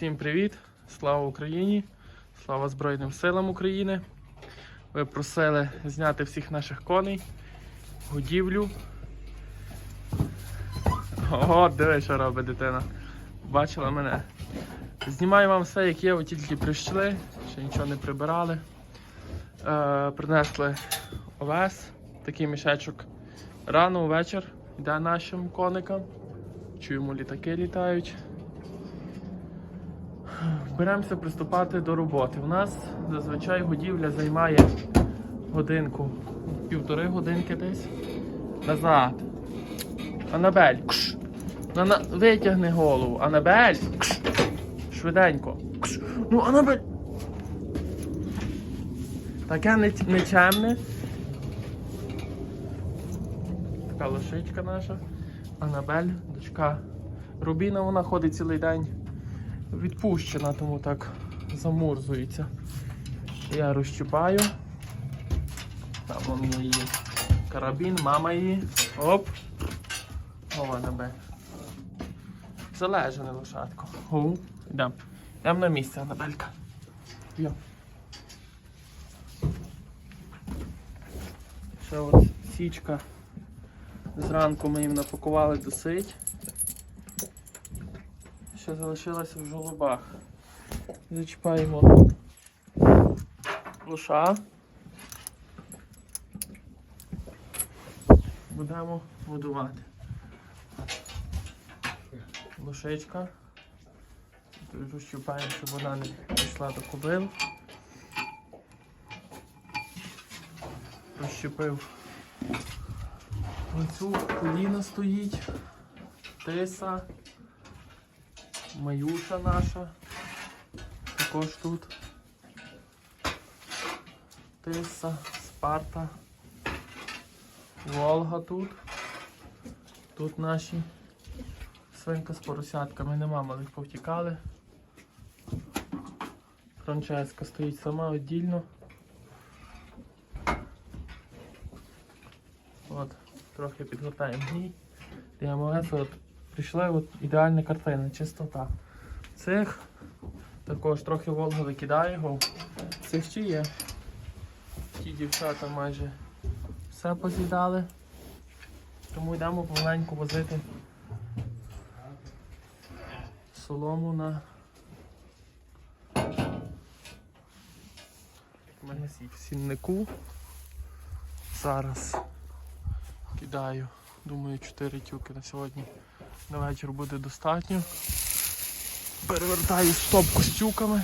Всім привіт! Слава Україні! Слава Збройним силам України! Ви просили зняти всіх наших коней, годівлю. О, диви, що робить дитина. Бачила мене. Знімаю вам все, як є, ви тільки прийшли, ще нічого не прибирали. Е, принесли овес, такий мішечок. Рано ввечір йде нашим коникам. Чуємо, літаки літають. Беремося приступати до роботи. У нас зазвичай годівля займає годинку, півтори годинки десь. Назад. Анабель. Кш. На, на, витягни голову. Анабель. Кш. Швиденько. Кш. Ну, Анабель. Таке не, нечемне. Така лошичка наша. Анабель, дочка Рубіна, вона ходить цілий день відпущена, тому так замурзується. Я розчіпаю. Там вон її карабін, мама її. Оп. О, Анабель. Залежане лошадко. Йдемо. Йдемо на місце, Анабелька. Йо. Ще от січка. Зранку ми їм напакували досить. Ще залишилося в жолобах. Зачіпаємо лоша. Будемо годувати. Лошечка. Розщупаємо, щоб вона не пішла до кобил. Розщепив Оцю коліна стоїть, тиса, маюша наша, також тут. Тиса, Спарта, Волга тут. Тут наші свинка з поросятками нема, малих повтікали. Франческа стоїть сама віддільно. От, трохи підгортаємо гній. Дивимося, от прийшла от ідеальна картина, чистота. Цих також трохи волго викидаю його. Цих ще є. Ті дівчата майже все поз'їдали. Тому йдемо помаленьку возити солому на в сіннику. Зараз кидаю. Думаю, 4 тюки на сьогодні на вечір буде достатньо. Перевертаю стопку з тюками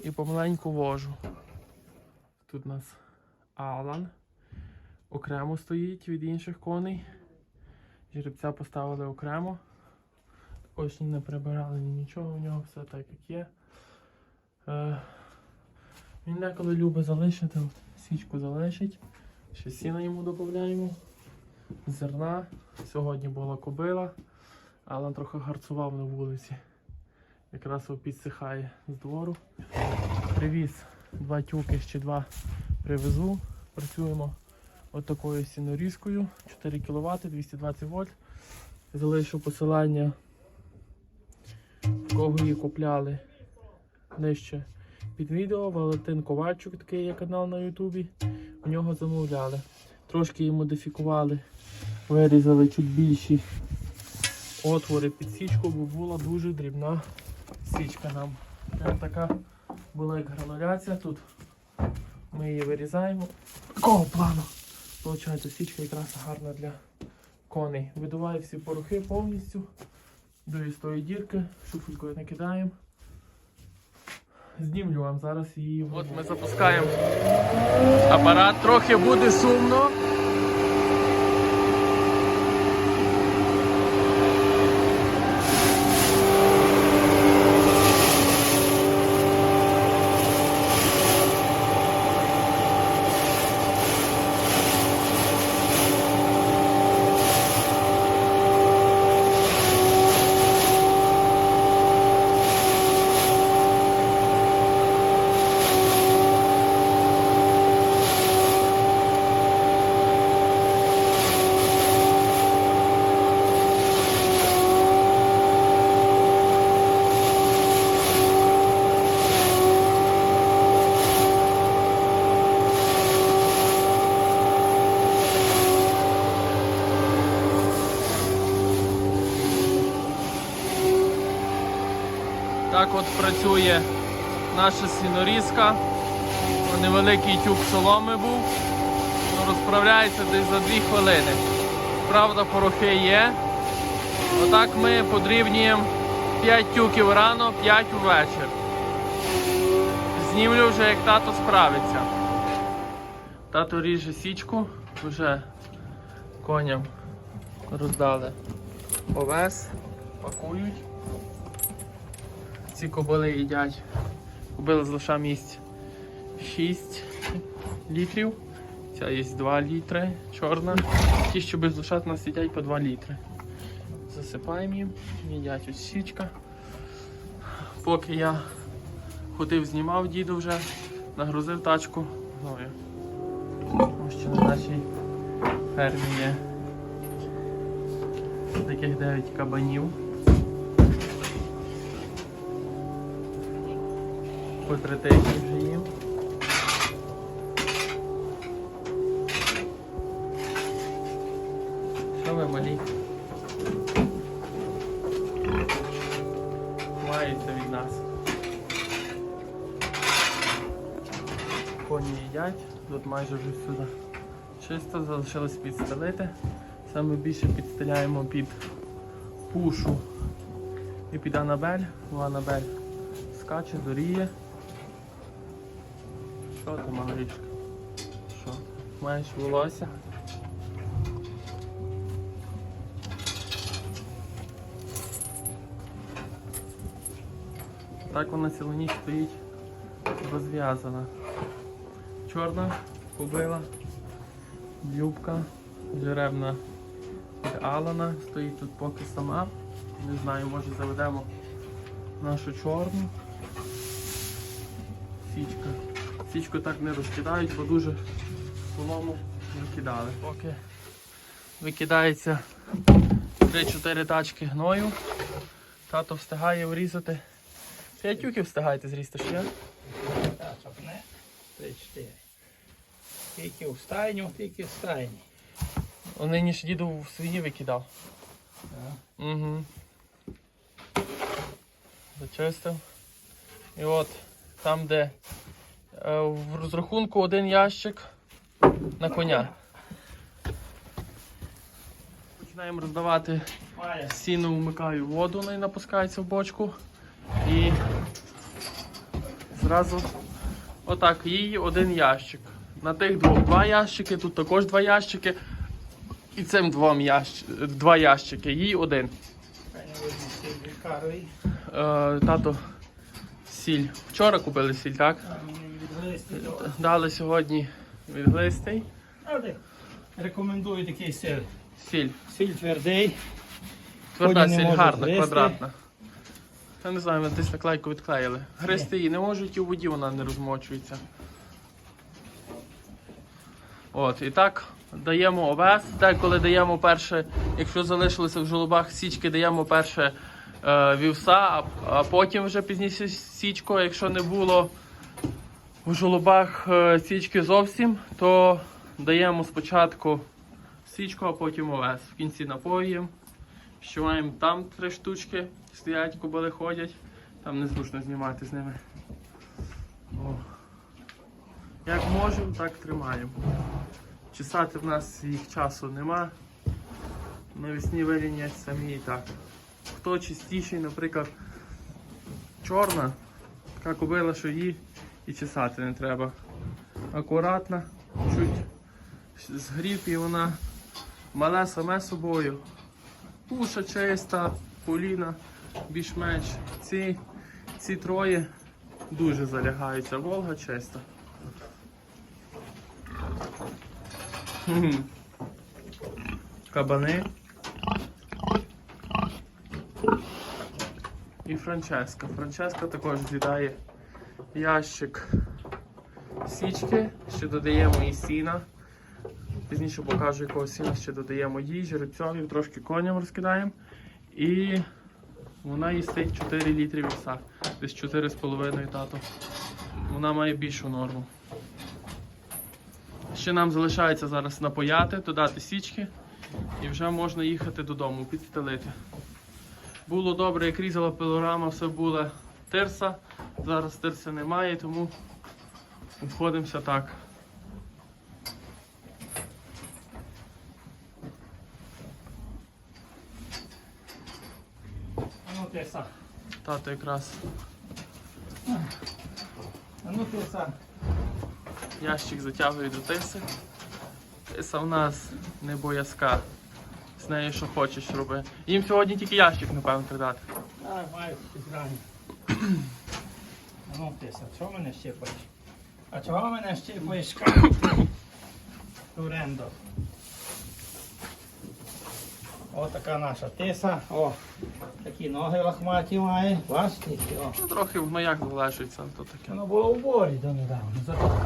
і помаленьку вожу. Тут у нас Алан. Окремо стоїть від інших коней. Жеребця поставили окремо. Ні не прибирали нічого, у нього все так як є. Е, він деколи любить залишити, от, січку залишить. Ще сіна йому додаємо. Зерна. Сьогодні була кобила, але трохи гарцував на вулиці. Якраз підсихає з двору. Привіз два тюки, ще два привезу. Працюємо от сінорізкою. 4 кВт, 220 вольт. Залишу посилання, в кого її купляли нижче під відео. Валентин Ковальчук, такий є канал на Ютубі. У нього замовляли. Трошки її модифікували, вирізали чуть більші отвори під січку, бо була дуже дрібна січка нам. Прям така була як грануляція. Тут ми її вирізаємо. Такого плану. Получається, січка якраз гарна для коней. Видуваю всі порохи повністю. До тої дірки, шуфелькою накидаємо. Знімлю вам зараз її. От ми запускаємо апарат, трохи буде сумно. Так от працює наша сінорізка. Невеликий тюк соломи був. Ну, Розправляється десь за 2 хвилини. Правда, порохи є. Отак ми подрібнюємо 5 тюків рано, 5 увечір. Знімлю вже, як тато справиться. Тато ріже січку, вже коням роздали овес, пакують. Ці кобили їдять. Кобила з лоша місць 6 літрів. Ця є 2 літри, чорна. Ті, що без лошад, у нас їдять по 2 літри. Засипаємо їм, їдять ось січка. Поки я ходив, знімав діду вже, нагрузив тачку гною. Ось що на нашій фермі є таких 9 кабанів. По три тижні вже їм. Що ви малі? Маються від нас. Коні їдять, тут майже вже сюди чисто, залишилось підстелити. Саме більше підстеляємо під пушу і під Анабель. Ну, Анабель скаче, доріє. Що ти, маличка? Що? Маєш волосся? Так вона цілу ніч стоїть розв'язана. Чорна кобила, юбка, жеребна від Алана, стоїть тут поки сама. Не знаю, може заведемо нашу чорну. Січка. Січку так не розкидають, бо дуже солому викидали. Поки викидається 3-4 тачки гною. Тато встигає врізати. П'ять тюків встигаєте зрізати, що я? Так, цапне. Три-чотири. Тільки в стайню, тільки в стайні. Нині ж діду в свині викидав. Так. Угу. Зачистив. І от там, де в розрахунку один ящик на коня. Починаємо роздавати сіно, вмикаю воду, вона напускається в бочку. І зразу отак, їй один ящик. На тих двох два ящики, тут також два ящики. І цим двом ящ... два ящики, їй один. Е, тато сіль. Вчора купили сіль, так? То- Дали сьогодні відглистий. Але рекомендую такий сіль. Сіль. Сіль твердий. Тверда сіль гарна, гристи. квадратна. Я не знаю, ми десь наклейку відклеїли. Гристи її не можуть і в воді вона не розмочується. От, і так даємо овес. Так, коли даємо перше, якщо залишилося в жолобах січки, даємо перше е, вівса, а, а потім вже пізніше січку. Якщо не було в жолобах е, січки зовсім, то даємо спочатку січку, а потім овес. В кінці напоїмо. Що маємо там три штучки, стоять, кобили ходять. Там незручно знімати з ними. О. Як можемо, так тримаємо. Чесати в нас їх часу нема. Навесні вирівнять самі і так. Хто чистіший, наприклад, чорна, така кобила, що її і чесати не треба. Акуратна, чуть згріб і вона мале саме собою. Туша чиста, поліна більш-менш. Ці, ці троє дуже залягаються. Волга чиста. Кабани. І Франческа. Франческа також з'їдає ящик січки, ще додаємо і сіна. Пізніше покажу, якого сіна ще додаємо їй, жеребцьові, трошки коням розкидаємо. І вона їстить 4 літри віса. Десь 4,5 тато. Вона має більшу норму. Ще нам залишається зараз напояти, додати січки і вже можна їхати додому, підстелити. Було добре, як різала пилорама, все було тирса. Зараз тирса немає, тому обходимося так. А ну. Тато якраз А ну тиса. ящик затягує до тиси. Тиса в нас не боязка. З нею що хочеш роби. Їм сьогодні тільки ящик, напевно, кидати. Ай, маю зрані. Ну тиса, чого мене щипаєш? А чого мене щипаєш? Турендо. О, така наша тиса. О, такі ноги лохматі має. Бачите? О. Ну, трохи в гноях залежується, то таке. Воно було в борі донедавна. Зато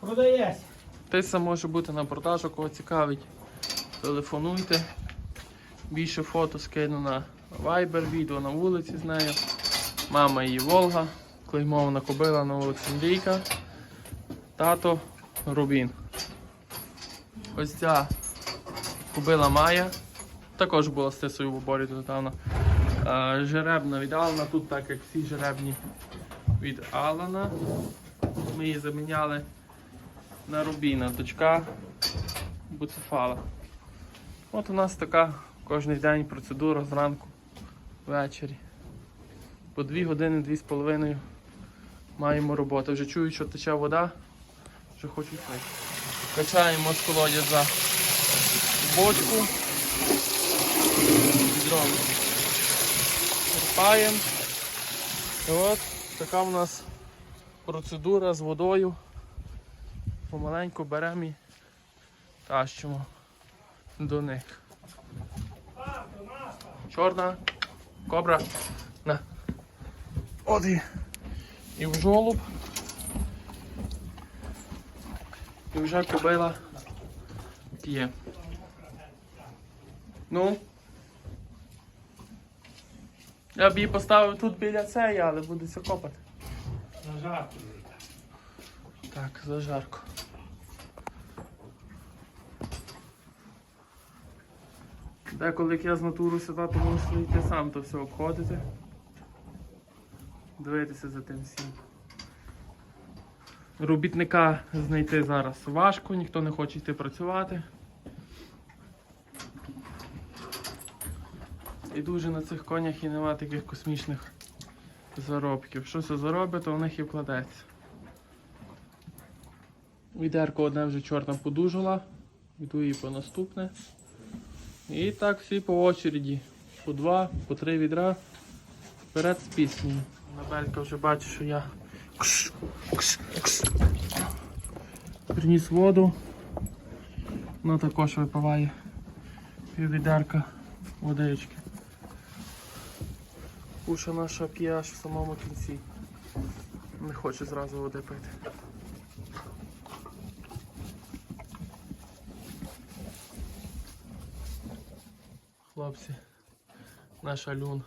продається. Тиса може бути на продажу, кого цікавить. Телефонуйте. Більше фото скину на Viber, відео на вулиці з нею. Мама її Волга, клеймована кобила на вулиці Тато Рубін. Ось ця кобила Майя. Також була з тисою в уборі донедавна. Е, Жеребна від Алана, тут так як всі жеребні від Алана. Ми її заміняли на Рубіна, дочка Буцефала. От у нас така кожен день процедура зранку, ввечері. По 2 години, 2,5 маємо роботу. Вже чую, що тече вода, вже хочуть пити. Качаємо з колодязя бочку. Відром. Черпаємо. І от така в нас процедура з водою помаленьку беремо і тащимо до них. Чорна, кобра. На. От і. В жолуб. І вже кобила п'є. Ну. Я б її поставив тут біля цієї, але будеться копати. Нажати. Так, зажарко. Деколи як я з натуру сюди, то мушу йти сам то все обходити. Дивитися за тим всім. Робітника знайти зараз важко, ніхто не хоче йти працювати. І дуже на цих конях і нема таких космічних заробків. Щось заробить, то в них і вкладеться. Відерко одне вже чорна подужала. Йду її по наступне. І так всі по очереді. По два, по три відра. Вперед з піснею. Набелька вже бачить, що я кш, кш, кш. приніс воду. Вона також випиває пів відерка водички. Куша наша п'є аж в самому кінці. Не хоче зразу води пити. Хлопці, наш алюн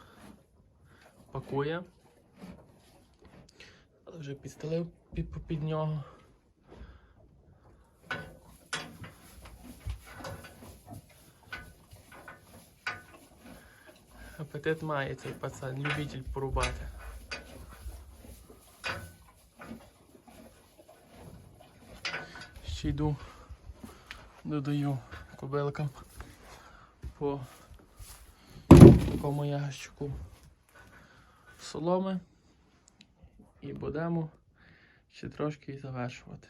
пакує. Вже підстелив під, під нього. Апетит має цей пацан, любитель порубати. Ще йду, додаю кобилкам по такому ящику соломи і будемо ще трошки завершувати.